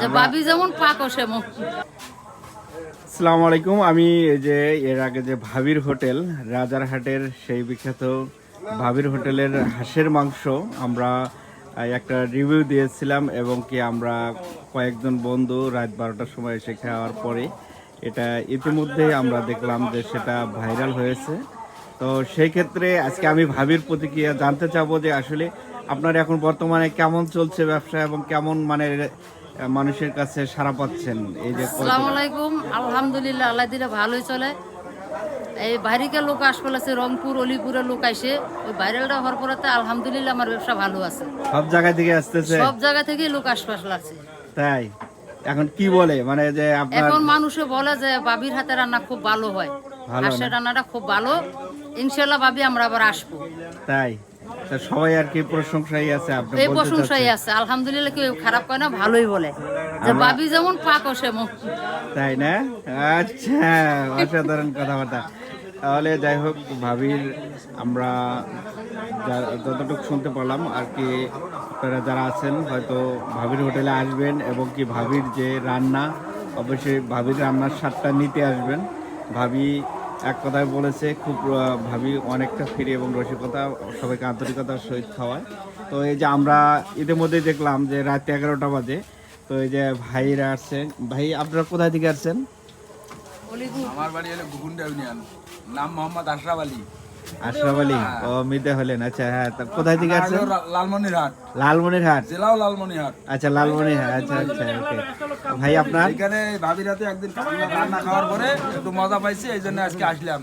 যে বাবি যেমন পাকো সেমন। আসসালামু আলাইকুম আমি এই যে এর আগে যে ভাবির হোটেল রাজারহাটের সেই বিখ্যাত ভাবির হোটেলের হাঁসের মাংস আমরা একটা রিভিউ দিয়েছিলাম এবং কি আমরা কয়েকজন বন্ধু রাত বারোটার সময় এসে খাওয়ার পরে এটা ইতিমধ্যে আমরা দেখলাম যে সেটা ভাইরাল হয়েছে। তো সেই ক্ষেত্রে আজকে আমি ভাবির প্রতিক্রিয়া জানতে চাবো যে আসলে আপনার এখন বর্তমানে কেমন চলছে ব্যবসা এবং কেমন মানে মানুষের কাছে সারা পাচ্ছেন এই যে আসসালামু আলাইকুম আলহামদুলিল্লাহ আল্লাহ দিলে ভালোই চলে। এই বাইরেকার লোক আসপলাছে রংপুর অলিপুরের লোক আইসে। ওই ভাইরালটা হওয়ার পরেতে আলহামদুলিল্লাহ আমার ব্যবসা ভালো আছে। সব জায়গা থেকে আসতেছে? সব জায়গা থেকে লোক আশপাশ লাগছে তাই? এখন কি বলে? মানে যে আপনার এখন মানুষে বলে যে বাবির হাতে রান্না খুব ভালো হয়। হাঁসের রান্নাটা খুব ভালো। ইনশাল্লাহ ভাবি আমরা আবার আসব। তাই? সবাই আর কি প্রশংসাই আছে আপনি এই প্রশংসাই আছে আলহামদুলিল্লাহ কেউ খারাপ করে না ভালোই বলে। যে বাবি যেমন পাকো সেমন। তাই না? আচ্ছা অসাধারণ কথাবার্তা। তাহলে যাই হোক ভাবির আমরা যতটুকু শুনতে পারলাম আর কি আপনারা যারা আছেন হয়তো ভাবির হোটেলে আসবেন এবং কি ভাবির যে রান্না অবশ্যই ভাবির রান্নার স্বাদটা নিতে আসবেন। ভাবি এক কথায় বলেছে খুব ভাবি অনেকটা ফিরে এবং রসিকতা সবাইকে আন্তরিকতার সহিত খাওয়ায়। তো এই যে আমরা ইতিমধ্যেই দেখলাম যে রাত এগারোটা বাজে তো এই যে ভাইরা আসছেন। ভাই আপনারা কোথায় থেকে আসছেন? আমার বাড়ি হলো ইউনিয়ন নাম মোহাম্মদ আশরাফ আলী। আশরাফ আলী? ও মিতে হলেন আচ্ছা হ্যাঁ তা কোথায় থেকে আসছেন? হলো লালমনিরহাট। লালমনিরহাট। জেলাও লালমনিরহাট। আচ্ছা লালমনিরহাট আচ্ছা আচ্ছা ওকে। ভাই আপনার? এখানে ভাবির হাতে একদিন রান্না খাওয়ার পরে একটু মজা পাইছি এই জন্য আজকে আসলাম।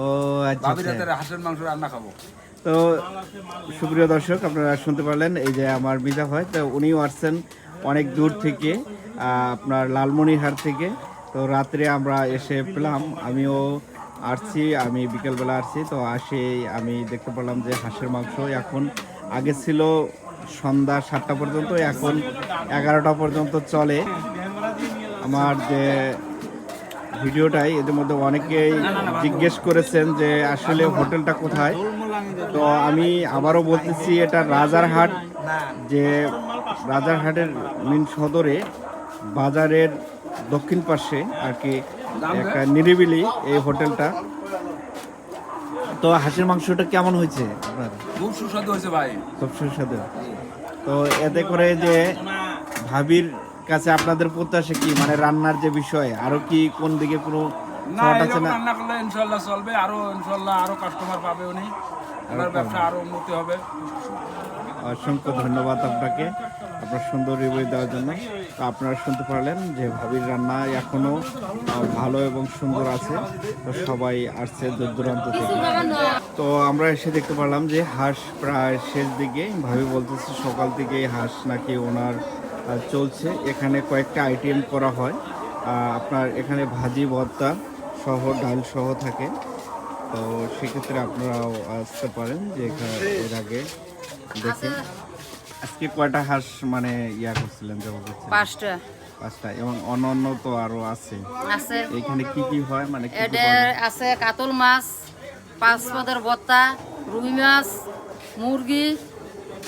ও আচ্ছা ভাবির আচ্ছা। হাঁসের মাংস রান্না খাব। তো সুপ্রিয় দর্শক আপনারা শুনতে পারলেন এই যে আমার মিতা ভাই তো উনিও আসছেন অনেক দূর থেকে আপনার লালমনিরহাট থেকে। তো রাত্রে আমরা এসে পেলাম আমিও আসছি আমি বিকেলবেলা আসছি তো আসে আমি দেখতে পেলাম যে হাঁসের মাংস এখন আগে ছিল সন্ধ্যা সাতটা পর্যন্ত এখন এগারোটা পর্যন্ত চলে। আমার যে ভিডিওটাই এদের মধ্যে অনেকেই জিজ্ঞেস করেছেন যে আসলে হোটেলটা কোথায়। তো আমি আবারও বলতেছি এটা রাজারহাট যে রাজারহাটের মেন সদরে বাজারের দক্ষিণ পাশে আর কি একটা নিরিবিলি এই হোটেলটা। তো হাঁসের মাংসটা কেমন হয়েছে আপনার? খুব সুস্বাদু হয়েছে ভাই। খুব সুস্বাদু। তো এতে করে যে ভাবির কাছে আপনাদের প্রত্যাশা কি? মানে রান্নার যে বিষয় আরও কি কোন দিকে কোনো না এরকম রান্না করলে ইনশাল্লাহ চলবে আরও ইনশাল্লাহ আরও কাস্টমার পাবে উনি ওনার ব্যবসা আরও উন্নতি হবে। অসংখ্য ধন্যবাদ আপনাকে আপনার সুন্দর রিভিউ দেওয়ার জন্য। তো আপনারা শুনতে পারলেন যে ভাবির রান্না এখনও ভালো এবং সুন্দর আছে। তো সবাই আসছে দূর দূরান্ত থেকে। তো আমরা এসে দেখতে পারলাম যে হাঁস প্রায় শেষ দিকে ভাবি বলতেছে সকাল থেকে হাঁস নাকি ওনার চলছে। এখানে কয়েকটা আইটেম করা হয়। আপনার এখানে ভাজি ভর্তা সহ ডাল সহ থাকে। তো সেক্ষেত্রে আপনারাও আসতে পারেন যে এখানে এর আগে দেখেন আজকে কয়টা হাঁস মানে ইয়া করছিলেন জমা করছিলেন? পাঁচটা। পাঁচটা। এবং অন্য অন্য তো আরও আছে। আছে। এখানে কি কি হয়? মানে এদের আছে কাতল মাছ পাঁচ পদের ভর্তা রুই মাছ মুরগি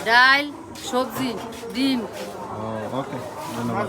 ডাল সবজি ডিম। ওকে ধন্যবাদ।